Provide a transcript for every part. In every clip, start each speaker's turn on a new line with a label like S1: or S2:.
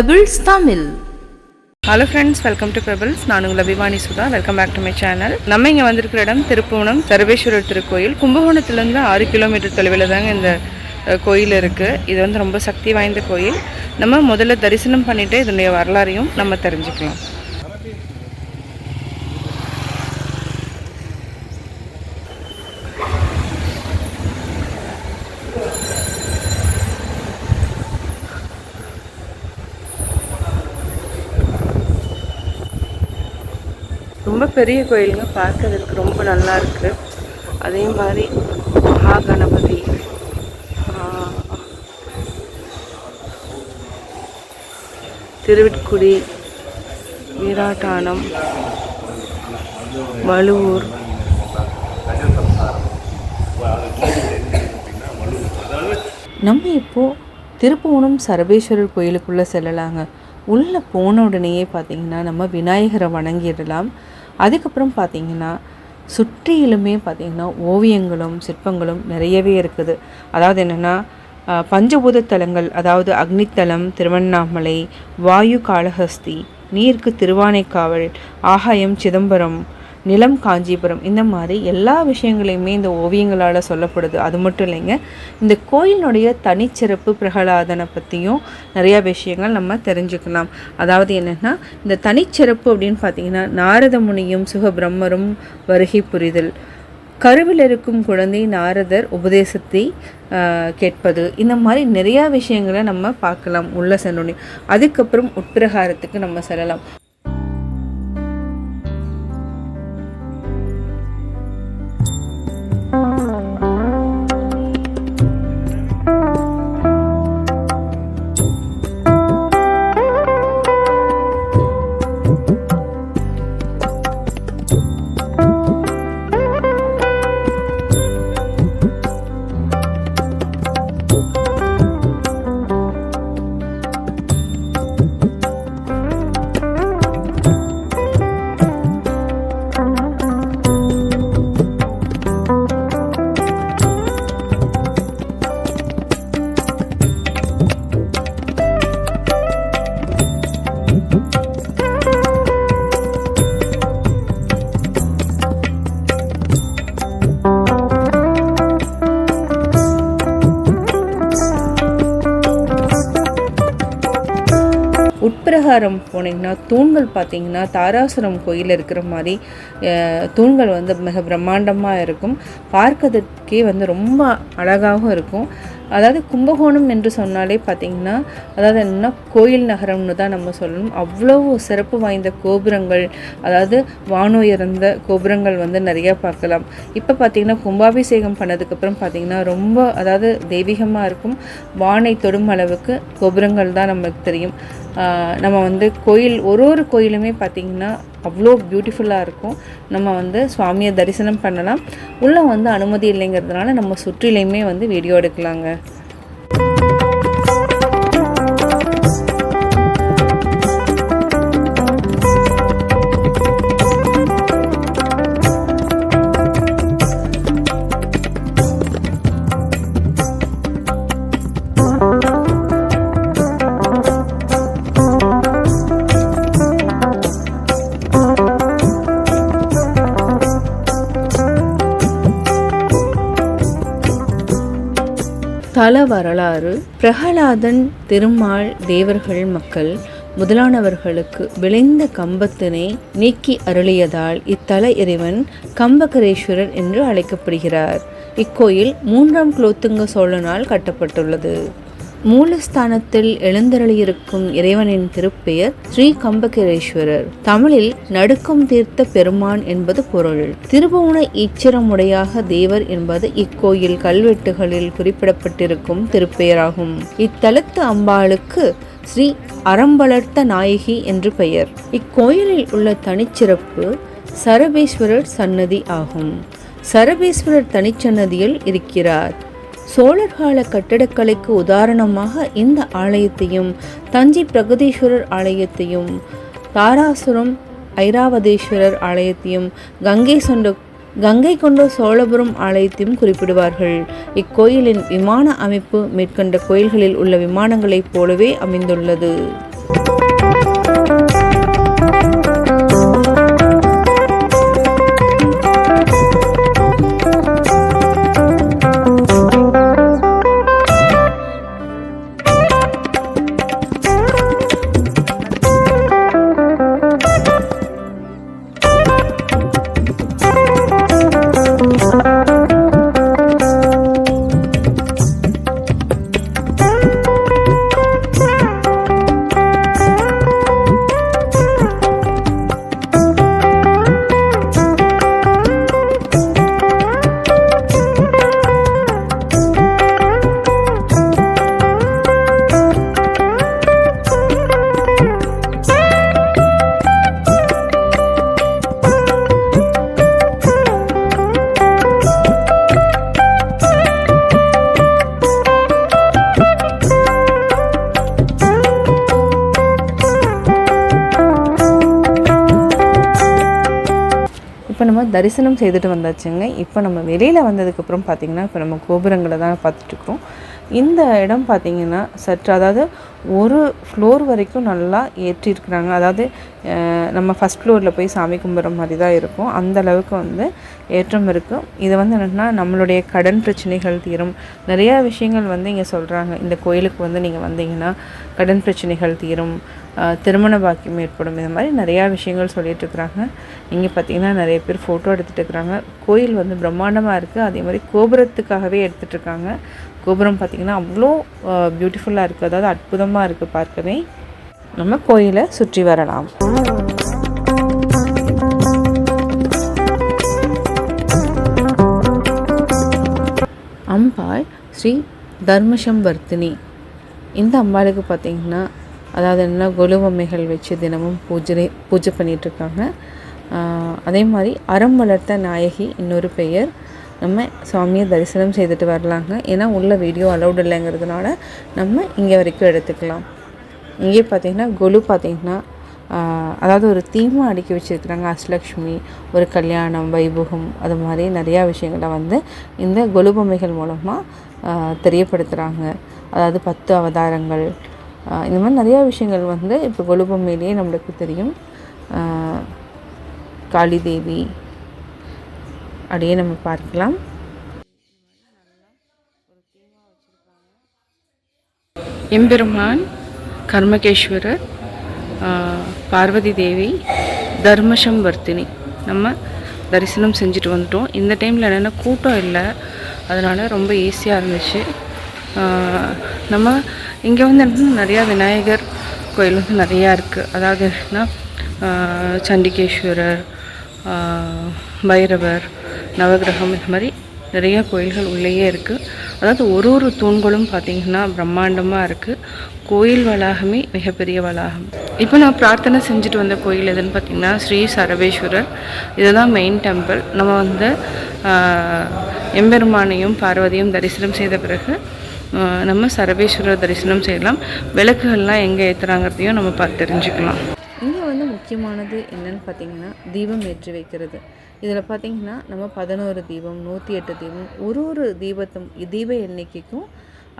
S1: Pebbles Tamil
S2: hello friends welcome to Pebbles நான் உங்கள் அபிமானி Sudha. Welcome back to my channel நம்ம இங்கே வந்திருக்கிற இடம் திருப்புவனம் சர்வேஸ்வரர் திருக்கோயில். கும்பகோணத்துலேருந்து ஆறு கிலோமீட்டர் தொலைவில் தாங்க இந்த கோயில் இருக்குது இது வந்து ரொம்ப சக்தி வாய்ந்த கோயில். நம்ம முதல்ல தரிசனம் பண்ணிவிட்டு இதனுடைய வரலாறையும் நம்ம தெரிஞ்சுக்கலாம். ரொம்ப பெரிய கோயிலுங்க. பார்க்கறதுக்கு ரொம்ப நல்லா இருக்குது அதே மாதிரி மகா கணபதி திருவிட்குடி வீராட்டானம் வலுவூர்
S1: நம்ம இப்போது திருப்புவனம் சரபேஸ்வரர் கோயிலுக்குள்ளே செல்லலாங்க. உள்ளே போன உடனேயே பார்த்தீங்கன்னா நம்ம விநாயகரை வணங்கிடலாம். அதுக்கப்புறம் பார்த்தீங்கன்னா சுற்றிலுமே பார்த்தீங்கன்னா ஓவியங்களும் சிற்பங்களும் நிறையவே இருக்குது. அதாவது என்னென்னா பஞ்சபூதத்தலங்கள் பஞ்சபூத தலங்கள் அதாவது அக்னித்தலம் திருவண்ணாமலை வாயு காளஹஸ்தி நீருக்கு திருவானைக்காவல் ஆகாயம் சிதம்பரம் நிலம் காஞ்சிபுரம். இந்த மாதிரி எல்லா விஷயங்களையுமே இந்த ஓவியங்களால் சொல்லப்படுது. அது மட்டும் இல்லைங்க இந்த கோயிலினுடைய தனிச்சிறப்பு பிரகலாதனை பற்றியும் நிறையா விஷயங்கள் நம்ம தெரிஞ்சுக்கலாம். அதாவது என்னென்னா இந்த தனிச்சிறப்பு அப்படின்னு பார்த்தீங்கன்னா நாரத முனியும் சுகபிரம்மரும் வருகை புரிதல். கருவில் இருக்கும் குழந்தை நாரதர் உபதேசத்தை கேட்பது. இந்த மாதிரி நிறையா விஷயங்களை நம்ம பார்க்கலாம் உள்ள சென்றோடனே அதுக்கப்புறம் உட்பிரகாரத்துக்கு நம்ம செல்லலாம். அக்ரஹாரம் போனீங்கன்னா தூண்கள் பார்த்தீங்கன்னா தாராசுரம் கோயில் இருக்கிற மாதிரி தூண்கள் வந்து மிக பிரம்மாண்டமாக இருக்கும். பார்க்கறது பார்க்கறதுக்கே வந்து ரொம்ப அழகாகவும் இருக்கும். அதாவது கும்பகோணம் என்று சொன்னாலே பார்த்தீங்கன்னா அதாவது என்னன்னா கோயில் நகரம்னு தான் நம்ம சொல்லணும். அவ்வளோ சிறப்பு வாய்ந்த கோபுரங்கள் அதாவது வானுயர்ந்த கோபுரங்கள் வந்து நிறையா பார்க்கலாம். இப்போ பார்த்தீங்கன்னா கும்பாபிஷேகம் பண்ணதுக்கப்புறம் பார்த்தீங்கன்னா ரொம்ப அதாவது தெய்வீகமாக இருக்கும். வானை தொடும் அளவுக்கு கோபுரங்கள் தான் நமக்கு தெரியும். நம்ம வந்து கோயில் ஒரு ஒரு கோயிலுமே பார்த்திங்கன்னா அவ்வளோ பியூட்டிஃபுல்லாக இருக்கும். நம்ம வந்து சுவாமியை தரிசனம் பண்ணலாம். உள்ளே வந்து அனுமதி இல்லைங்கிறதுனால நம்ம சுற்றிலையுமே வந்து வீடியோ எடுக்கலாங்க. வரலாறு. பிரகலாதன் திருமால் தேவர்கள் மக்கள் முதலானவர்களுக்கு விளைந்த கம்பத்தினை நீக்கி அருளியதால் இத்தல இறைவன் கம்பகரேஸ்வரர் என்று அழைக்கப்படுகிறார். இக்கோயில் மூன்றாம் குலோத்துங்க சோழனால் கட்டப்பட்டுள்ளது. மூலஸ்தானத்தில் எழுந்தருளியிருக்கும் இறைவனின் திருப்பெயர் ஸ்ரீ கம்பகரேஸ்வரர் தமிழில் நடுக்கம் தீர்த்த பெருமான் என்பது பொருள். திருபுவன ஈச்சிரமுடையாக தேவர் என்பது இக்கோயில் கல்வெட்டுகளில் குறிப்பிடப்பட்டிருக்கும் திருப்பெயராகும். இத்தலத்து அம்பாளுக்கு ஸ்ரீ அறம்பளர்த்த நாயகி என்று பெயர். இக்கோயிலில் உள்ள தனிச்சிறப்பு சரபேஸ்வரர் சன்னதி ஆகும். சரபேஸ்வரர் தனிச்சன்னதியில் இருக்கிறார். சோழர் கால கட்டிடக்கலைக்கு உதாரணமாக இந்த ஆலயத்தையும் தஞ்சை பிரகதீஸ்வரர் ஆலயத்தையும் தாராசுரம் ஐராவதேஸ்வரர் ஆலயத்தையும் கங்கை சொண்ட கங்கை கொண்ட சோழபுரம் ஆலயத்தையும் குறிப்பிடுவார்கள். இக்கோயிலின் விமான அமைப்பு மேற்கண்ட கோயில்களில் உள்ள விமானங்களைப் போலவே அமைந்துள்ளது. நம்ம தரிசனம் செய்துட்டு வந்தாச்சுங்க. இப்போ நம்ம வெளியில் வந்ததுக்கப்புறம் பார்த்திங்கன்னா இப்போ நம்ம கோபுரங்களை தான் பார்த்துட்ருக்குறோம் இந்த இடம் பார்த்திங்கன்னா சற்று அதாவது ஒரு ஃப்ளோர் வரைக்கும் நல்லா ஏற்றிருக்கிறாங்க. அதாவது நம்ம ஃபஸ்ட் ஃப்ளோரில் போய் சாமி கும்பிட்ற மாதிரி தான் இருக்கும். அந்த அளவுக்கு வந்து ஏற்றம் இருக்கும் இது வந்து என்னென்னா நம்மளுடைய கடன் பிரச்சனைகள் தீரும். நிறையா விஷயங்கள் வந்து இங்கே சொல்கிறாங்க இந்த கோயிலுக்கு வந்து நீங்கள் வந்தீங்கன்னா கடன் பிரச்சனைகள் தீரும். திருமண பாக்கியம் ஏற்படும். இந்த மாதிரி நிறையா விஷயங்கள் சொல்லிட்டு இருக்கிறாங்க இங்கே பார்த்தீங்கன்னா நிறைய பேர் ஃபோட்டோ எடுத்துகிட்டு இருக்கிறாங்க கோயில் வந்து பிரம்மாண்டமாக இருக்குது அதே மாதிரி கோபுரத்துக்காகவே எடுத்துகிட்ருக்காங்க கோபுரம் பார்த்திங்கன்னா அவ்வளோ பியூட்டிஃபுல்லாக இருக்குது அதாவது அற்புதமாக இருக்குது பார்க்கவே. நம்ம கோயிலை சுற்றி வரலாம். அம்பாள் ஸ்ரீ தர்மசம்பர்த்தினி இந்த அம்பாளுக்கு பார்த்தீங்கன்னா அதாவது என்ன கொலுவம்மைகள் வச்சு தினமும் பூஜை பூஜை பண்ணிகிட்ருக்காங்க அதே மாதிரி அறம் வளர்த்த நாயகி இன்னொரு பெயர். நம்ம சுவாமியை தரிசனம் செய்துட்டு வரலாங்க. ஏன்னா உள்ள வீடியோ அலௌட் இல்லைங்கிறதுனால நம்ம இங்கே வரைக்கும் எடுத்துக்கலாம். இங்கே பார்த்தீங்கன்னா கொலு பார்த்திங்கன்னா அதாவது ஒரு தீமை அடுக்கி வச்சுருக்குறாங்க. அஷ்டலக்ஷ்மி ஒரு கல்யாணம் வைபுகம் அது மாதிரி நிறையா விஷயங்களை வந்து இந்த கொலு பொம்மைகள் மூலமாக தெரியப்படுத்துகிறாங்க அதாவது பத்து அவதாரங்கள் இந்த மாதிரி நிறையா விஷயங்கள் வந்து இப்போ கொலு நம்மளுக்கு தெரியும். காளி தேவி அப்படியே நம்ம பார்க்கலாம்.
S2: எம்பெருமான் கர்மகேஸ்வரர் பார்வதி தேவி தர்மசம்வர்த்தினி. நம்ம தரிசனம் செஞ்சுட்டு வந்துட்டோம். இந்த டைமில் என்னென்னா கூட்டம் இல்லை. அதனால் ரொம்ப ஈஸியாக இருந்துச்சு. நம்ம இங்கே வந்து என்னன்னா நிறையா விநாயகர் கோயில் வந்து நிறையா இருக்குது அதாவது என்னன்னா சண்டிகேஸ்வரர் பைரவர் நவகிரகம் இந்த மாதிரி நிறைய கோயில்கள் உள்ளேயே இருக்குது அதாவது ஒரு ஒரு தூண்களும் பார்த்திங்கன்னா பிரம்மாண்டமாக இருக்குது கோயில் வளாகமே மிகப்பெரிய வளாகம். இப்போ நான் பிரார்த்தனை செஞ்சுட்டு வந்த கோயில் எதுன்னு பார்த்திங்கன்னா ஸ்ரீ சரவேஸ்வரர் இதுதான் மெயின் டெம்பிள் நம்ம வந்து எம்பெருமானையும் பார்வதியும் தரிசனம் செய்த பிறகு நம்ம சரவேஸ்வரர் தரிசனம் செய்யலாம். விளக்குகள்லாம் எங்கே ஏற்றுறாங்கிறதையும் நம்ம பார்த்து தெரிஞ்சுக்கலாம்.
S1: இங்கே வந்து முக்கியமானது என்னென்னு பார்த்தீங்கன்னா தீபம் ஏற்றி வைக்கிறது. இதில் பார்த்தீங்கன்னா நம்ம பதினோரு தீபம் நூற்றி எட்டு தீபம் ஒரு ஒரு தீபத்தும் தீப எண்ணிக்கைக்கும்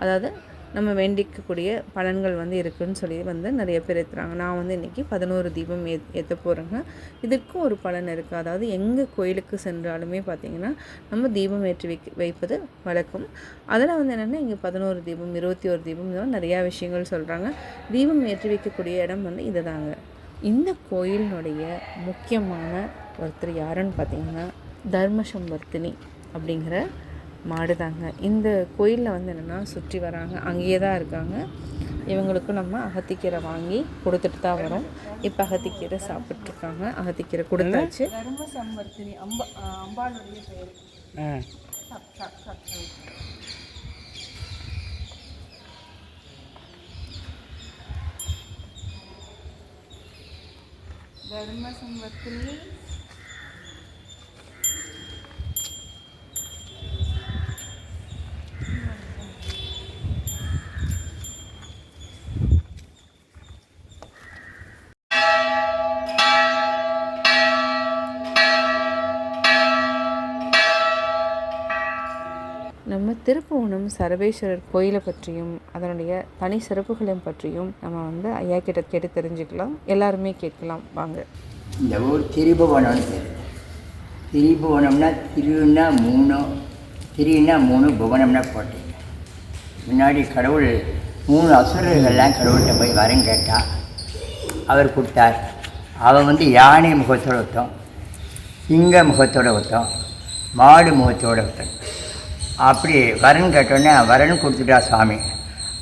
S1: அதாவது நம்ம வேண்டிக்கக்கூடிய பலன்கள் வந்து இருக்குன்னு சொல்லி வந்து நிறைய பேர் ஏற்றுறாங்க நான் வந்து இன்றைக்கி பதினோரு தீபம் ஏ ஏற்ற போகிறேங்க இதுக்கும் ஒரு பலன் இருக்குது அதாவது எங்கே கோயிலுக்கு சென்றாலுமே பார்த்திங்கன்னா நம்ம தீபம் ஏற்றி வைக்க வைப்பது வழக்கம். அதில் வந்து என்னென்னா இங்கே பதினோரு தீபம் இருபத்தி ஒரு தீபம் இந்த மாதிரி நிறையா விஷயங்கள் சொல்கிறாங்க தீபம் ஏற்றி வைக்கக்கூடிய இடம் வந்து இதுதாங்க. இந்த கோயிலினுடைய முக்கியமான ஒருத்தர் யாருன்னு பார்த்தீங்கன்னா தர்மசம்பர்த்தினி அப்படிங்கிற மாடு தாங்க இந்த கோயிலில் வந்து என்னென்னா சுற்றி வராங்க அங்கேயே தான் இருக்காங்க. இவங்களுக்கு நம்ம அகத்திக்கீரை வாங்கி கொடுத்துட்டு தான் வரோம். இப்போ அகத்திக்கீரை சாப்பிட்ருக்காங்க அகத்திக்கீரை கொடுத்தாச்சு. தர்மசம்பர்த்தினி அம்பா நம்ம திருப்புவனம் சரவேஸ்வரர் கோயிலை பற்றியும் அதனுடைய தனி சிறப்புகளையும் பற்றியும் நம்ம வந்து ஐயா கிட்ட கேட்டு தெரிஞ்சுக்கலாம். எல்லாருமே கேட்கலாம். வாங்க.
S3: இந்த ஊர் திரிபுவனம் திரிபுவனம்னா திருன்னா மூணு திரின்னா மூணு புவனம்னா கோட்டை. முன்னாடி கடவுள் மூணு அசுரர்கள்லாம் கடவுள்கிட்ட போய் வரம் கேட்டால் அவர் கொடுத்தார் அவன் வந்து யானை முகத்தோட ஒருத்தன் சிங்க முகத்தோட ஒருத்தன் மாடு முகத்தோட ஒருத்தன். அப்படி வரன் கேட்டோன்னே வரன் கொடுத்துட்டா சுவாமி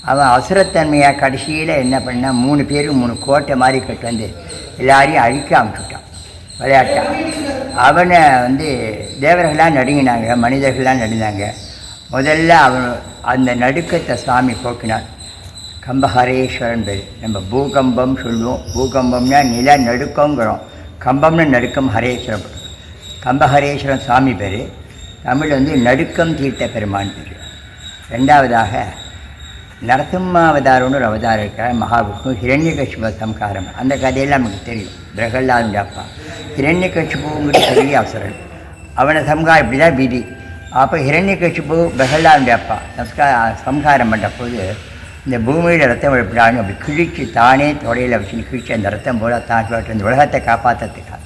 S3: அவன் அவசரத்தன்மையாக கடைசியில் என்ன பண்ணால் மூணு பேரும் மூணு கோட்டை மாதிரி கட்டு வந்து எல்லாரையும் அழிக்க அமுச்சுட்டான் விளையாட்டான். அவனை வந்து தேவர்கள்லாம் நடுங்கினாங்க மனிதர்கள்லாம் நடுந்தாங்க. முதல்ல அவன் அந்த நடுக்கத்தை சுவாமி போக்கினான். கம்பஹரேஸ்வரன் பேர். நம்ம பூகம்பம் சொல்லுவோம். பூகம்பம்னா நில நடுக்கங்கிறோம் கம்பம்னு நடுக்கம் ஹரேஸ்வரன். கம்பஹரேஸ்வரன் சுவாமி பேர். தமிழ் வந்து நடுக்கம் தீர்த்த பெருமான் பேர். ரெண்டாவதாக நரசிம்மாவதாரம்னு ஒரு அவதாரம் இருக்கிறார் மகாவிஷ்ணு. ஹிரண்யகசிப சம்காரம் அந்த கதையெல்லாம் நமக்கு தெரியும். பிரகல்லாதுடைய அப்பா. ஹிரண்யகசிபுங்கிறது பெரிய அவசரம் அவனை சம்காரம் இப்படி தான் விதி. அப்போ ஹிரண்யகஷிபு பெஹல்லாவுடைய அப்பா. சம்ஸ்கா சம்ஹாரம் பண்ணுற போது இந்த பூமியில் ரத்தம் விழப்படான்னு அப்படி கிழிச்சு தானே தொடையில் வச்சு கிழிச்சு அந்த ரத்தம் போல தான் இந்த உலகத்தை காப்பாற்றுறதுக்காக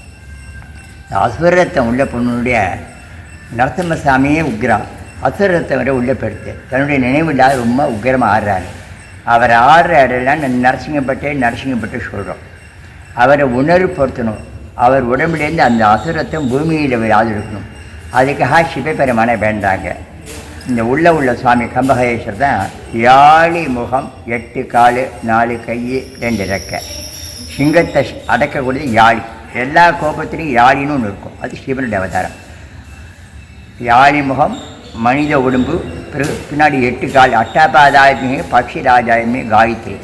S3: அசுர ரத்தம் உள்ள பொண்ணுடைய நரசிம்மசாமியே உக்ரம். அசுரத்தை உள்ளே பெருத்து. தன்னுடைய நினைவில் ரொம்ப உக்கிரமாக ஆடுறாரு அவர் ஆடுற இடம்லாம் நரசிங்கப்பட்டே நரசிங்கப்பட்டு சொல்கிறோம் அவரை உணர்வு பொருத்தணும் அவர் உடம்புலேருந்து அந்த அசுரத்தம் பூமியில் விழாது அதுக்காக சிவபெருமானை வேண்டாங்க. இந்த உள்ள உள்ள சுவாமி கம்பகேஸ்வர் தான் யாழி முகம் எட்டு காலு நாலு கை ரெண்டு ரெக்கை. சிங்கத்தை அடக்கக்கூடியது யாழி. எல்லா கோபத்திலையும் யாழின்னு ஒன்று இருக்கும். அது சிவனுடைய அவதாரம். யாழிமுகம் மனித உடம்பு பிறகு பின்னாடி எட்டு கால் அட்டாபாதாயமே பக்ஷி ராஜாயமே காயத்ரி.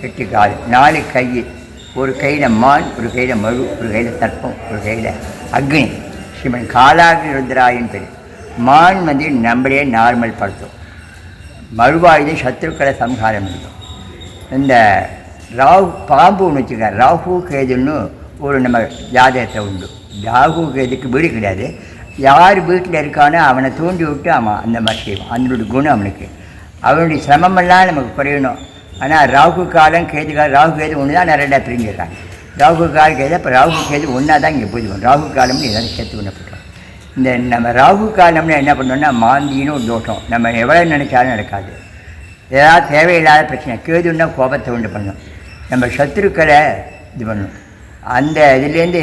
S3: எட்டு கால். நாலு கை ஒரு கையில் மான் ஒரு கையில் மழு ஒரு கையில் தர்ப்பம் ஒரு கையில் அக்னி. சிவன் காலாகி ருத்ராயின் பேர். மான் வந்து நம்மளே நார்மல் படுத்தும். மழுவாயுத சத்ருக்களை சம்ஹாரம் இருக்கும் இந்த ராகு பாம்பு ஒன்று வச்சுருக்காரு. ராகு கேதுன்னு ஒரு நம்ம ஜாதகத்தை உண்டு. ராகு கேதுக்கு வீடு கிடையாது. யார் வீட்டில் இருக்கானோ அவனை தூண்டி விட்டு அவன் அந்த மாதிரி செய்வான். அதனுடைய குணம் அவனுக்கு. அவனுடைய சிரமமெல்லாம் நமக்கு குறையணும். ஆனால் ராகு காலம் கேது காலம் ராகு கேது ஒன்று தான் நிறையா பிரிஞ்சிடுறாங்க ராகு கால கேது அப்போ ராகு கேது ஒன்றா தான் இங்கே போயிடுவோம். ராகு காலம்னு எதாவது சேர்த்து ஒன்று இந்த நம்ம ராகு காலம்னு என்ன பண்ணோம்னா மாந்தின்னு ஒரு தோட்டம் நம்ம எவ்வளோ நினைச்சாலும் நடக்காது. ஏதாவது தேவையில்லாத பிரச்சனை. கேதுன்னா கோபத்தை உண்டு பண்ணும். நம்ம சத்துருக்களை இது பண்ணும். அந்த இதுலேருந்து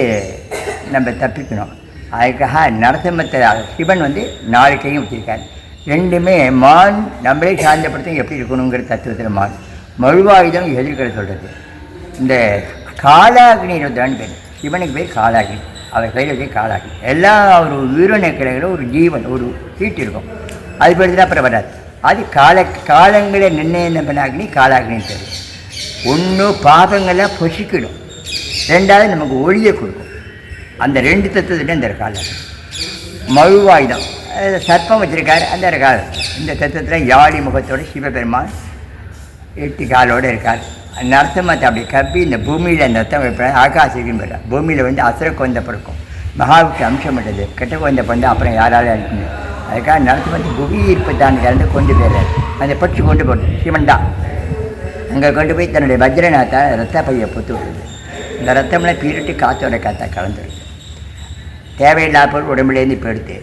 S3: நம்ம தப்பிக்கணும். அதுக்காக நரசிம்மத்தை சிவன் வந்து நாலு கையும் வச்சுருக்கார். ரெண்டுமே மான் நம்மளே சார்ந்தப்படுத்தும் எப்படி இருக்கணுங்கிற தத்துவத்தில் மான். மழுவாயுதம் எதிர்களை சொல்கிறது இந்த காலாகினி ருத்ரான்னு பேர். சிவனுக்கு பேர் காலாகினி. அவர் கையில் போய் காலாகினி. எல்லாம் ஒரு உயிரின ஒரு ஜீவன் ஒரு சீட்டு இருக்கும். அது பேர் தான் அப்புறம் வராது. அது கால காலங்களை நிர்ணயம் பண்ணாகினி காலாகினின்னு பேர். ஒன்று பாபங்களை பொசிக்கிடும் ரெண்டாவது நமக்கு ஒளியை கொடுக்கும். அந்த ரெண்டு தத்துவத்திட்ட இந்த காலம் மழுவாயுதம். சர்ப்பம் வச்சுருக்காரு அந்த இருக்கார் இந்த தத்துவத்தில் யாழி முகத்தோட சிவபெருமான் எட்டு காலோடு இருக்கார். நரசிம்மத்தை அப்படி கப்பி இந்த பூமியில் நர்த்தம் வைப்பேன் வைப்பார் ஆகாசிக்கும் போயிட்டார் பூமியில் வந்து அசுர குழந்தை பிறக்கும். மகாவுக்கு அம்சம் விட்டது கெட்ட குழந்தை பிறந்து அப்புறம் யாராலும் அழிக்கணும் அதுக்காக நரசிம்மத்தை புவி ஈர்ப்பு தான் கலந்து கொண்டு போயிடுறாரு அந்த பட்சி கொண்டு போட்டு சிவன் தான். அங்கே கொண்டு போய் தன்னுடைய வஜ்ரநாத்தை ரத்த பையை பொத்து விடுது இந்த ரத்தம்லாம் பீரிட்டு காற்றோட காற்றா கலந்துருது. தேவையில்லாத பொருள் உடம்புலேருந்து போயிடுது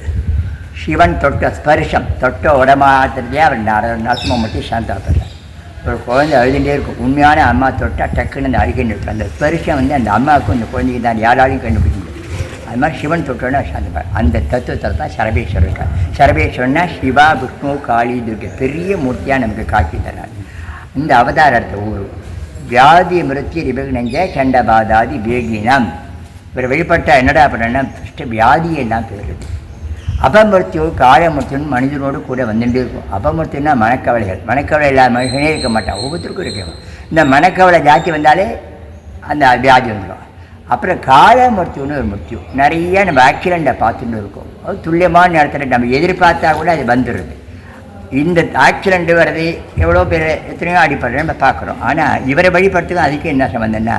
S3: சிவன் தொட்ட ஸ்பர்ஷம் தொட்ட உடமாத்திரதே அவர் நர மட்டும் சாந்தாப்படுறார் ஒரு குழந்தை அழுதுகிட்டே இருக்கும். உண்மையான அம்மா தொட்டா டக்குன்னு அந்த அழுகை நிற்கும். அந்த ஸ்பர்ஷம் வந்து அந்த அம்மாவுக்கும் இந்த குழந்தைக்கு தான் யாராலையும் கண்டுபிடிக்க முடியாது. அது மாதிரி சிவன் தொட்டோன்னா சாந்தப்பார் அந்த தத்துவத்தில் தான் சரபேஸ்வரர் இருக்கார். சரபேஸ்வரன்னா சிவா விஷ்ணு காளி துர்கை பெரிய மூர்த்தியாக நமக்கு காட்சி தரார். இந்த அவதாரத்தை ஊர் வியாதி மிருத்தி ரிபக்னஞ்ச சண்டபாதாதி வேகினம் இவர் வெளிப்பட்டால் என்னடா அப்படின்னா ஃபஸ்ட்டு வியாதியெல்லாம் பேருது அபமிருத்தியோ காலமிருத்தியும் மனிதனோடு கூட வந்துட்டு இருக்கும். அபமிருத்தியம்னா மனக்கவலைகள். மனக்கவலை இல்லாத மனுஷனே இருக்க மாட்டான். ஒவ்வொருத்தருக்கும் இருக்கும் இந்த மனக்கவலை ஜாதி வந்தாலே அந்த வியாதி வந்துடும். அப்புறம் காலமருத்துவம்னு ஒரு முக்கியம் நிறைய நம்ம ஆக்சிடெண்ட்டை பார்த்துட்டு இருக்கோம். அது துல்லியமான நேரத்தில் நம்ம எதிர்பார்த்தா கூட அது வந்துடுது இந்த ஆக்சிடெண்ட்டு வர்றது எவ்வளோ பேர் எத்தனையோ அடிப்படுற நம்ம பார்க்குறோம். ஆனால் இவரை வழிபடுத்துக்கும் அதுக்கு என்ன சம்மந்தம்னா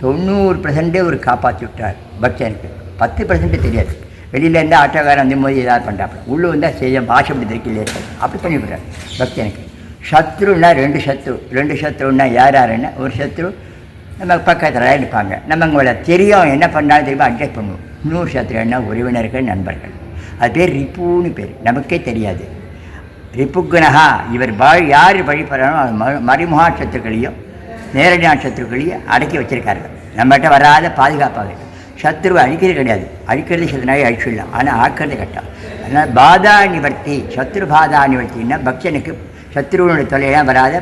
S3: தொண்ணூறு பர்சன்டே ஒரு காப்பாற்றி விட்டார் பக்தனுக்கு. பத்து பர்சன்ட்டு தெரியாது. வெளியில் இருந்தால் ஆட்டோக்காரன் அந்த மாதிரி ஏதாவது பண்ணுறாப்புல உள்ளே வந்தால் செய்ய பாஷை அப்படி தெரியல அப்படி பண்ணிவிடுறார் பக்தனுக்கு. சத்ருன்னா ரெண்டு சத்ரு. ரெண்டு சத்ருன்னா யார் யாருன்னா ஒரு சத்ரு. நம்ம பக்கத்தில் இருப்பாங்க. நம்ம உங்களை தெரியும் என்ன பண்ணாலும் தெரியுமா? அட்ஜஸ்ட் பண்ணுவோம். இன்னொரு சத்ருன்னா உறவினர்கள் நண்பர்கள். அது பேர் ரிப்புன்னு பேர். நமக்கே தெரியாது. ரிப்புக்குனஹா இவர் வாழ் யார் வழிபடுறாலும் அவர் ம சத்துக்களையும் நேரடியான சத்துருக்களையும் அடக்கி வச்சிருக்காரு நம்மகிட்ட வராத பாதுகாப்பாக. சத்ருவை அழிக்கிறது கிடையாது. அழிக்கிறது சத்துனாவே அழிச்சிடலாம் ஆனால் ஆக்கிறது கட்டம் அதனால் பாதா நிவர்த்தி சத்ரு பாதா நிவர்த்தின்னா பக்தனுக்கு சத்ருவனுடைய தொலையெல்லாம் வராத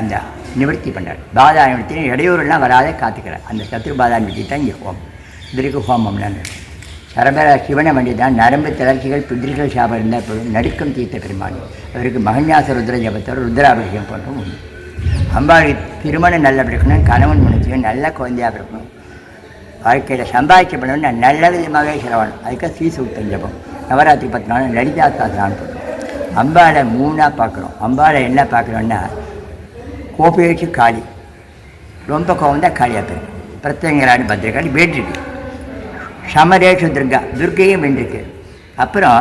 S3: அந்த நிவர்த்தி பண்ணார் பாதா நிவர்த்தி இடையூறுலாம் வராத காத்துக்கிறார். அந்த சத்ரு பாதா நிவர்த்தி தான் இங்கே ஹோமம். இதற்கு ஹோமம்னு சரபர சிவனை வண்டிதான். நரம்பு தளர்ச்சிகள் பிதிர்கள் சாபம் இருந்தால் போதும். நடுக்கம் தீர்த்த பெருமான். அவருக்கு மகன்யாச ருத்ர ஜபத்தோடு ருத்ராபிஷேகம் போன்றும் உண்டு. அம்பாளி திருமணம் நல்ல இருக்கணும் கணவன் முடிச்சு நல்ல குழந்தையாக இருக்கணும். வாழ்க்கையில் சம்பாதிக்க பண்ணணும்னா நல்ல விதமாகவே செலவணும். அதுக்கு ஸ்ரீசூக்தம் ஜபம். நவராத்திரி பத்து நாள் லலிதா சாஸ்திரம் போடுறோம். அம்பாளை மூணாக பார்க்குறோம் அம்பாளை என்ன பார்க்குறோன்னா கோபேச்சு காளி. ரொம்ப கோவம் தான் காளியாக பேர் பிரத்யங்கராணி பத்திரகாளி வேண்டிருக்கு சமரேஷு துர்கா துர்கையும் வென்றிருக்கு அப்புறம்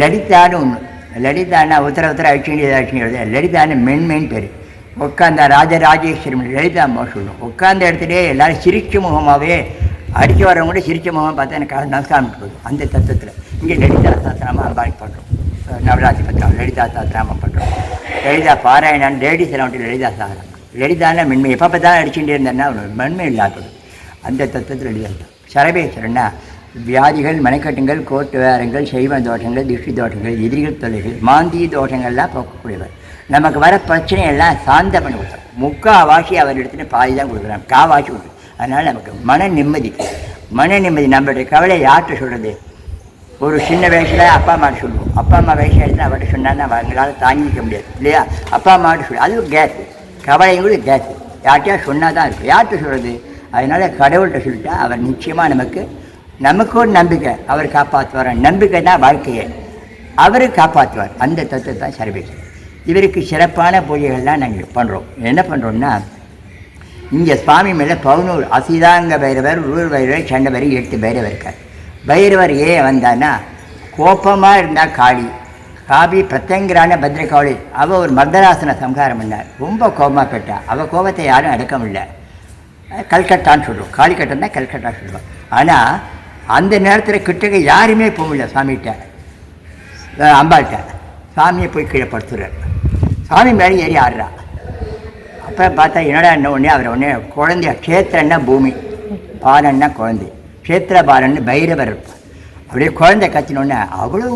S3: லலிதான்னு ஒன்று லலிதானா உத்தர உத்தர அழிச்சு அழிச்சு லலிதான்னு மென்மெயின் பேர். உட்காந்தா ராஜராஜேஸ்வரம் லலிதா அம்மா சொல்லணும் உட்காந்த இடத்துலயே எல்லாரும் சிரிச்ச முகமாகவே அடிக்க வரவங்க கூட சிரிச்ச முகம் பார்த்தா எனக்கு கால் நமஸ்காரம் போதும் அந்த தத்துவத்தில். இங்கே லலிதா சாஸ்திரமாக அம்பாடி பண்ணுறோம் நவராத்திரி பத்திரம் லலிதா சாஸ்திரமாக பண்ணுறோம் லலிதா பாராயணன் லேடிஸ் எல்லாம் வந்துட்டு லலிதா சாஸ்திரம். லலிதான மென்மை. எப்போ பார்த்தாலும் அடிச்சுட்டே இருந்தேன்னா மென்மை இல்லாதது. அந்த தத்துவத்தில் லலிதா சரபேஸ்வரன்னா வியாதிகள் மனைக்கட்டுங்கள் கோட்டு வேரங்கள் சைவ தோஷங்கள் திருஷ்டி தோஷங்கள் எதிரிகள் தொலைகள் மாந்தி தோஷங்கள்லாம் போக்கக்கூடியவர். நமக்கு வர பிரச்சனையெல்லாம் சாந்த பண்ணி கொடுத்தார் முக்காவாசி அவர் இடத்துல பாதி தான் கொடுக்குறாங்க. காவாசி கொடுக்குறோம் அதனால் நமக்கு மன நிம்மதி. மன நிம்மதி. நம்மளுடைய கவலை யார்கிட்ட சொல்கிறது ஒரு சின்ன வயசில் அப்பா அம்மா சொல்லுவோம். அப்பா அம்மா வயசு எடுத்து அவர்கிட்ட சொன்னான்னா அவங்களால தாங்கிக்க முடியாது. இல்லையா? அப்பா அம்மாட்ட சொல்லு. அது ஒரு கேஸு கவலையும் கூட கேஸு யார்கிட்டயா சொன்னால் தான் இருக்கும். யார்கிட்ட சொல்கிறது அதனால் கடவுள்கிட்ட சொல்லிட்டா அவர் நிச்சயமாக நமக்கு நமக்கு ஒரு நம்பிக்கை. அவர் காப்பாற்றுவார் நம்பிக்கை தான் வாழ்க்கையை. அவர் காப்பாற்றுவார் அந்த தத்துவத்தை தான் சர்வேஸ் இவருக்கு சிறப்பான பூஜைகள்லாம் நாங்கள் பண்ணுறோம் என்ன பண்ணுறோம்னா இங்கே சுவாமி மேலே பவுனூர் அசிதாங்க பைரவர் ஊர் பைரவர் சண்டை பைரவர் எட்டு பைரவர் இருக்கார். பைரவர் ஏன் வந்தான்னா கோபமாக இருந்தால் காளி காபி பிரத்யங்கரான பத்ரகாளி அவள் ஒரு மர்தராசன சம்ஹாரம் பண்ணார். ரொம்ப கோபமாக பெற்றா அவள் கோபத்தை யாரும் அடக்க முடியல. கல்கட்டான்னு சொல்லுவோம் காளிக்கட்டம் தான் கல்கட்டான்னு சொல்லுவோம் ஆனால் அந்த நேரத்தில் கிட்டக்க யாருமே போக முடியல சாமிகிட்ட அம்பாள்கிட்ட. சாமியை போய் கீழே படுத்துறார். சாமி மேலே ஏறி ஆடுறா. அப்போ பார்த்தா என்னடா என்ன ஒன்றே அவர் ஒன்றே குழந்தைய க்ஷேத்திரன்னா பூமி பாலன்னா குழந்தை க்ஷேத்திர பாலன்னு பைரவர் இருப்பார். அப்படியே குழந்தை கத்தினோடனே அவ்வளோ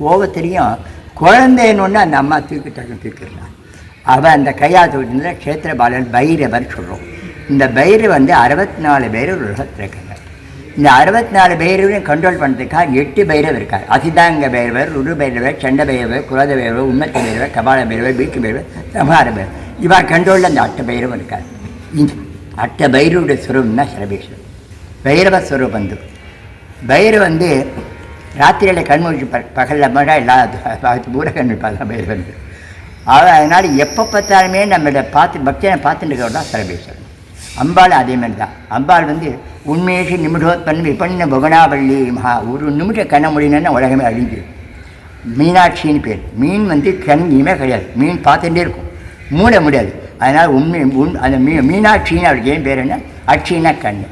S3: கோபத்திலையும் குழந்தைன்னு அந்த அம்மா தூக்கிட்டாங்க தூக்கிடலாம் அவள் அந்த கையால் தூக்கிட்டு க்ஷேத்திர பாலன் பைரவர் சொல்கிறோம் இந்த பைரவர் வந்து அறுபத்தி நாலு பேர் உலகத்தில் இருக்காங்க. இந்த அறுபத்தி நாலு பைரவரையும் கண்ட்ரோல் பண்ணுறதுக்காக எட்டு பைரவர் இருக்கார். அசிதாங்க பைரவர் ருடு பைரவர் சண்ட பைரவர் குலத பைரவர் உன்னத்த பைரவர் கபால பைரவர் பீக்கு பைரவர் சபார பைரவர் இவர் கண்ட்ரோலில் அந்த அட்ட பைரவர் இருக்கார். இந்த அட்ட பைரவருடைய சுரூபம்னா சரபேஸ்வரர் பைரவ ஸ்வரூபம் வந்து பைரவ வந்து ராத்திரியில் கண்மூழ்ச்சி ப பகலில் மட்டும் எல்லா பூர கண் வைப்பாங்க பைரவன் அவர் அதனால் எப்போ பார்த்தாலுமே நம்மளை பார்த்து பக்தனை பார்த்துட்டு இருக்கிறது தான் சரபேஸ்வரன் அம்பாள் அதே மாதிரி தான் அம்பாள் வந்து உண்மையேஷி நிமிடோத்பன் விபண்ண புவனாவள்ளி மகா. ஒரு நிமிஷம் கண்ண முடியணும்னா உலகமே அழிஞ்சு. மீனாட்சின்னு பேர். மீன் வந்து கண்ணியுமே கிடையாது. மீன் பார்த்துட்டே இருக்கும். மூட முடியாது. அதனால் உண்மை உண் அந்த மீ மீனாட்சின்னு அவருக்கு ஏன் பேர் என்ன? அட்சின்னா கண்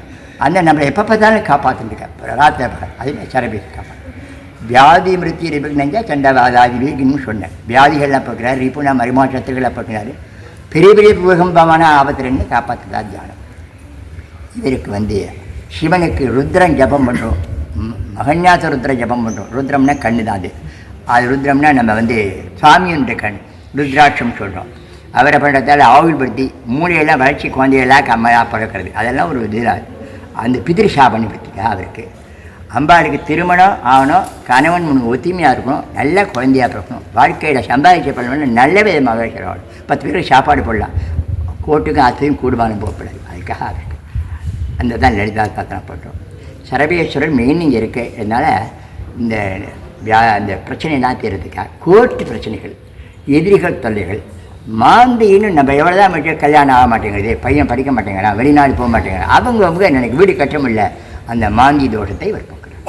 S3: அந்த நம்மளை எப்போ பார்த்தாலும் காப்பாற்றிட்டு ராத்திர பகல் அதுமாதிரி சரபேசி காப்பாற்று வியாதி மிருத்தி ரிபுக்கு சண்டவாதாதி வீக்குன்னு சொன்னேன் வியாதிகள்லாம் போக்குறாரு. ரிப்புனா மரிமாற்றத்துகளை பார்க்குறாரு பெரிய பெரிய பூகம்பமான ஆபத்துலேருந்து காப்பாற்றுதா தியானம். இவருக்கு வந்து சிவனுக்கு ருத்ரன் ஜபம் பண்ணுறோம் மகன்யாச ருத்ர ஜபம் பண்ணுறோம் ருத்ரம்னா கண்ணு தான் அது. அது ருத்ரம்னா நம்ம வந்து சாமியுன்ற கண் ருத்ராட்சம் சொல்கிறோம் அவரை பண்ணுறதால ஆவில்படுத்தி மூளையெல்லாம் வளர்ச்சி குழந்தையெல்லாம் கம்மையாக பிறக்கிறது அதெல்லாம் ஒரு இதில் அந்த பிதிரு சாபனை பற்றிக்கா அவருக்கு. அம்பாளுக்கு திருமணம் ஆகணும் கணவன் முன் ஒத்துமையாக இருக்கணும் நல்ல குழந்தையாக பிறக்கணும். வாழ்க்கையில் சம்பாதிக்க பண்ணணும் நல்ல விதமாக இருக்கிறாள் பத்து பேருக்கு சாப்பாடு போடலாம். கோட்டுக்கும் அத்தையும் கூடுமானம் போகப்படாது அதுக்காக அவருக்கு. அந்த தான் லலிதா சாத்திரம் சரபேஸ்வரர் மெயின் இங்கே இருக்குது அதனால் இந்த வியா இந்த பிரச்சனைலாம் தீர்றதுக்காக கோர்ட்டு பிரச்சனைகள் எதிரிகள் தொல்லைகள் மாந்தின்னு நம்ம எவ்வளோ தான் மட்டும் கல்யாணம் ஆக மாட்டேங்குது பையன் படிக்க மாட்டேங்கிறான் வெளிநாடு போக மாட்டேங்கிறான் அவங்க அவங்க எனக்கு வீடு கட்ட முடியல. அந்த மாந்தி தோஷத்தை இவர் போக்குறார்.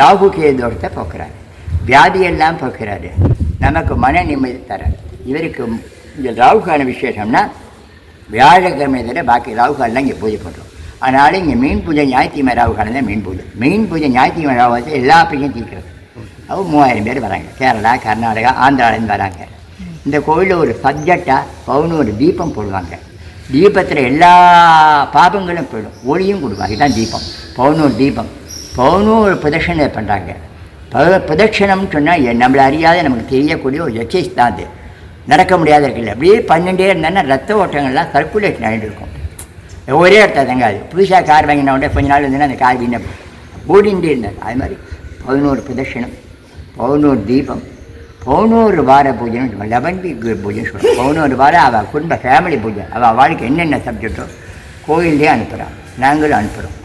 S3: ராகு கே தோஷத்தை போக்குறாரு. வியாதியெல்லாம் போக்குறாரு. நமக்கு மன நிம்மதி தரார். இவருக்கு இந்த ராகுகான விசேஷம்னா வியாழக்கிழமை தவிர பாக்கி ராகுகாலெலாம் இங்கே பூஜை பண்ணுறோம். அதனால் இங்கே மீன் பூஜை ஞாயிற்று ராகுகாலம் தான் மீன் பூஜை. மீன் பூஜை ஞாயிற்றுக்கிழமை வச்சு எல்லா பையும் தீர்க்கிறது அவங்க மூவாயிரம் பேர் வராங்க. கேரளா கர்நாடகா ஆந்திராலேருந்து வராங்க. இந்த கோயிலில் ஒரு சப்ஜெக்டாக பவுன் ஒரு தீபம் போடுவாங்க. தீபத்தில் எல்லா பாபங்களும் போயிடும். ஒளியும் கொடுப்பாங்க இதுதான் தீபம். பவுனூர் தீபம். பவுனூர் பிரதட்சணை பண்ணுறாங்க பிரதட்சணம்னு சொன்னால் நம்மளை அறியாத நமக்கு தெரியக்கூடிய ஒரு எக்ஸைஸ் தான் அது. நடக்க முடியாத இருக்குல்ல அப்படியே பன்னெண்டே இருந்தேன்னா ரத்த ஓட்டங்கள்லாம் சர்க்குலேஷன் ஆகிட்டு இருக்கும். ஒரே இடத்துல தங்காது புதுசாக கார் வாங்கின உடனே கொஞ்ச நாள் வந்து அந்த கார் வீண ஓடிண்டே இருந்தார். அது மாதிரி பதினோரு பிரதர்ஷனம் பதினோரு தீபம் பதினோரு வார பூஜைன்னு லெவன் வீக் பூஜைன்னு சொல்லுவோம் பதினோரு வாரம் அவள் குடும்ப ஃபேமிலி பூஜை. அவள் வாழ்க்கை என்னென்ன சப்ஜெக்டோ கோயிலே அனுப்புகிறான் நாங்களும் அனுப்புகிறோம்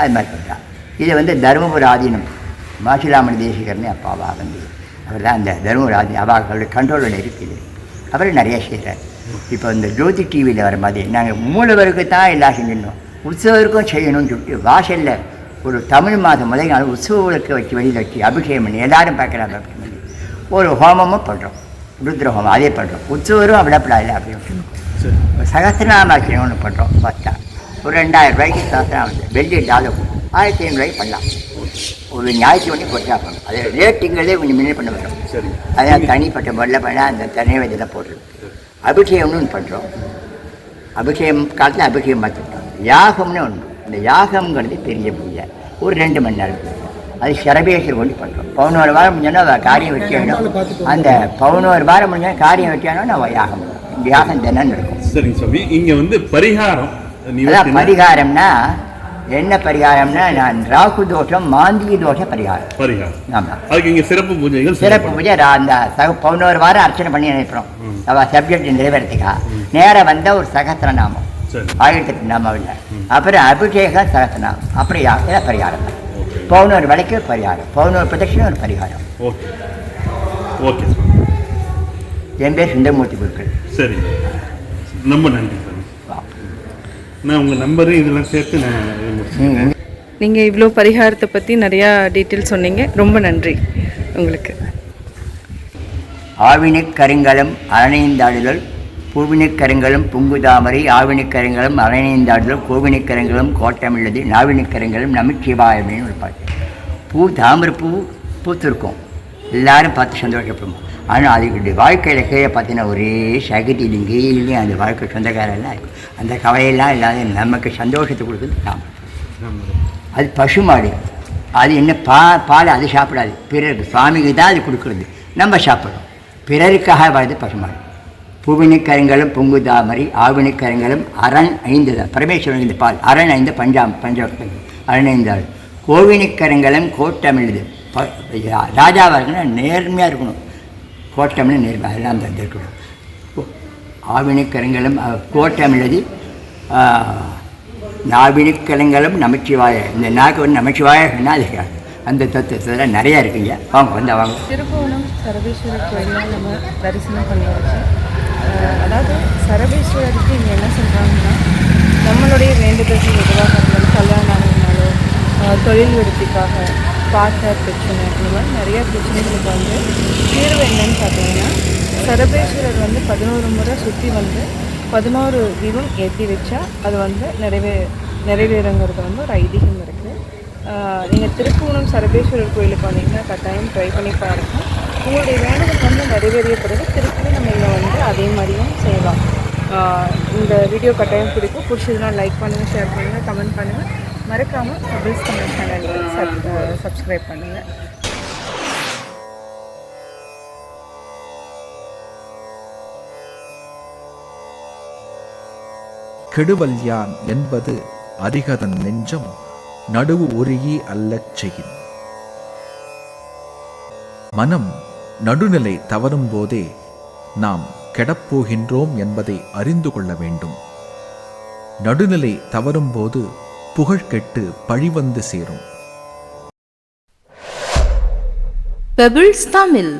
S3: அது மாதிரி பண்ணுறான் இதை வந்து தருமபுர ஆதீனம் மாசிலாமணி தேசிகர்னு அப்பாவா வந்து அவர் தான் அந்த தருமபுர ஆதீனம் அவர்களுடைய கண்ட்ரோலில் இருக்குது அவர் நிறைய செய்கிறார் இப்போ இந்த ஜோதி டிவியில் வர மாதிரி நாங்கள் மூலவருக்கு தான் எல்லாம் செஞ்சிடணும் உற்சவருக்கும் செய்யணும்னு சொல்லிட்டு வாசலில் ஒரு தமிழ் மாதம் முதல் நாள் உற்சவங்களுக்கு வச்சு வெளியில் வச்சு அபிஷேகம் பண்ணி எல்லாரும் பார்க்குறாங்க அபிஷேகம் பண்ணி ஒரு ஹோமமும் பண்ணுறோம் ருத்ர ஹோமம் அதே பண்ணுறோம் உற்சவரும் விடப்படாது அப்படின்னு
S4: சரி
S3: சகசிரநாமாக்கியம் ஒன்று பண்ணுறோம் ஃபஸ்ட்டாக ஒரு ரெண்டாயிரம் ரூபாய்க்கு சகசிரநாமம் வெள்ளி டாலர் ஆயிரத்தி ஐநூறுரூவாய்க்கு பண்ணலாம். ஒரு ஞாயிற்று பண்ணி கொட்டா பண்ணணும் அது ரேட்டுங்கிறதே கொஞ்சம் முன்னே பண்ண மாட்டோம்.
S4: சரி.
S3: அதான் தனிப்பட்ட முறையில் பண்ணால் அந்த தனி வயதில் போட்டுருக்கு அபிஷேகம்னு ஒன்று பண்ணுறோம் அபிஷேகம் காலத்தில் அபிஷேகம் பார்த்துட்டோம் யாகம்னு ஒன்று இந்த யாகம்ங்கிறது பெரிய பூஜை. ஒரு ரெண்டு மணி நேரம் அது சரபேஸ்வரர் கொண்டு பண்ணுறோம் பதினோரு வாரம் முடிஞ்சோன்னா காரியம் வச்சாலும் அந்த பதினோரு வாரம் முடிஞ்சோன்னா காரியம் வச்சாலும் அவள் யாகம் யாகம் தினம் நடக்கும்.
S4: சரிங்க சுவாமி. இங்க வந்து பரிகாரம்.
S3: பரிகாரம்னா என்ன பரிகாரம்னா நான் ராகு தோஷம் மாந்திய தோஷ பரிகாரம்.
S4: பரிகாரம்.
S3: ஆமாம்
S4: அதுக்கு இங்க சிறப்பு பூஜைகள்
S3: சிறப்பு. பூஜை அந்த சக பதினோரு வாரம் அர்ச்சனை பண்ணி அனுப்புகிறோம்
S4: ம்.
S3: அவள் சப்ஜெக்ட் நிறைவேறதுக்கா நேராக வந்தால் ஒரு சகஸ்திர நாமம்.
S4: சரி.
S3: ஆயிரத்தி நாமாவில் அப்புறம் அபிஷேகம் சகஸ்திரநாமம் அப்படி யா- இதான் பரிகாரம். தான் பதினோரு விலைக்கு பரிகாரம். பதினோரு பிரதட்சணம் ஒரு பரிகாரம்.
S4: ஓகே. ஓகே.
S3: என் பேர் சுந்தரமூர்த்தி குருக்கள்.
S4: சரி. ரொம்ப நன்றி. நான் உங்க நம்பரு இதெல்லாம் சேர்த்து நான்.
S3: நீங்கள்
S1: இவ்வளோ பரிகாரத்தை பற்றி நிறையா டீட்டெயில் சொன்னீங்க. ரொம்ப நன்றி உங்களுக்கு.
S3: ஆவினிக் கருங்கலம் அரணேந்தாடுதல் பூவினிக் கருங்கலம் புங்குதாமரை ஆவினிக் கருங்கலம் அரணேந்தாடுதல் கோவினிக் கருங்கலம் கோட்டமில்லது நாவினிக் கருங்கலம் நமச்சிவாயமே ஒரு பாட்டு. பூ தாமரை பூ பூத்திருக்கும். எல்லாரும் பார்த்து சந்தோஷப்படுவோம். ஆனால் அதுக்கு வாழ்க்கையில் கீழே பார்த்தீங்கன்னா ஒரே சகதியிலும் கீழிலையும் அந்த வாழ்க்கை சொந்தக்காரெல்லாம் இருக்கும் அந்த கவலையெல்லாம் இல்லாத நமக்கு சந்தோஷத்தை கொடுக்குறது தாமரை அது பசுமாடு அது என்ன பா பால் அது சாப்பிடாது. பிறருக்கு சுவாமிக்கு தான் அது கொடுக்குறது. நம்ம சாப்பிட்றோம். பிறருக்காக வாழ்ந்து பசுமாடு பூவினிக்கரங்களும் பொங்கு தாமரை ஆவினிக்கரங்களும் அரண் ஐந்தது பரமேஸ்வரன் இந்த பால் அரண் ஐந்து பஞ்சாம் பஞ்சாப்தங்கள் அரண் ஐந்தாள் கோவினிக்கரங்களும் கோட்டமிழுது. ராஜாவாக இருக்கணும் நேர்மையாக இருக்கணும். கோட்டம்னு நேர்மை அதெல்லாம் அந்த இருக்கணும். கோ- ஆவினிக்கரங்களும் கோட்டம் எழுதி நாவினிக்கலங்களும் நமச்சிவாய இந்த நாக்கு வந்து நமச்சிவாய சொன்னால் அந்த தத்துவத்தில் நிறையா இருக்குங்க. வாங்க வந்து வாங்க.
S1: திருப்புவனம் சரபேஸ்வரர் கோயிலில் நம்ம தரிசனம் பண்ணியாச்சு. அதாவது சரபேஸ்வரருக்கு இங்கே என்ன சொல்கிறாங்கன்னா நம்மளுடைய வேண்டுதல்கள் எதுவாக இருந்தாலும் கல்யாணம் ஆகினாலோ தொழில் விருத்திக்காக பார்ட்னர் பிரச்சனை இந்த மாதிரி நிறைய பிரச்சனைகளுக்கு வந்து தீர்வு என்னன்னு பார்த்தீங்கன்னா சரபேஸ்வரர் வந்து பதினோரு முறை சுற்றி வந்து பதினோரு தீபம் ஏற்றி வச்சா அது வந்து நிறைவே நிறைவேறுங்கிறது வந்து ஒரு ஐதீகம் இருக்குது நீங்கள் திருப்பூணம் சரபேஸ்வரர் கோயிலுக்கு வந்தீங்கன்னா கட்டாயம் ட்ரை பண்ணி பாருங்கள் உங்களுடைய வேண்டுதல் வந்து நிறைவேறிய பிறகு திருப்பி நம்ம இங்கே வந்து அதே மாதிரியும் செய்யலாம். இந்த வீடியோ கட்டாயம் பிடிக்கும். பிடிச்சதுனால் லைக் பண்ணுங்கள் ஷேர் பண்ணுங்கள் கமெண்ட் பண்ணுங்கள் மறக்காமல் கபில்ஸ் தமிழ் சேனலுக்கு சப் சப்ஸ்கிரைப் பண்ணுங்கள்
S5: கெடுவல் யான் என்பது அதிகதன் நெஞ்சம் நடுவு ஒருகி அல்லச் செய்யின் மனம் நடுநிலை தவறும் போதே நாம் கெடப்போகின்றோம் என்பதை அறிந்து கொள்ள வேண்டும். நடுநிலை தவறும்போது புகழ் கெட்டு பழிவந்து சேரும்.
S6: பெபிள்ஸ் தமிழ்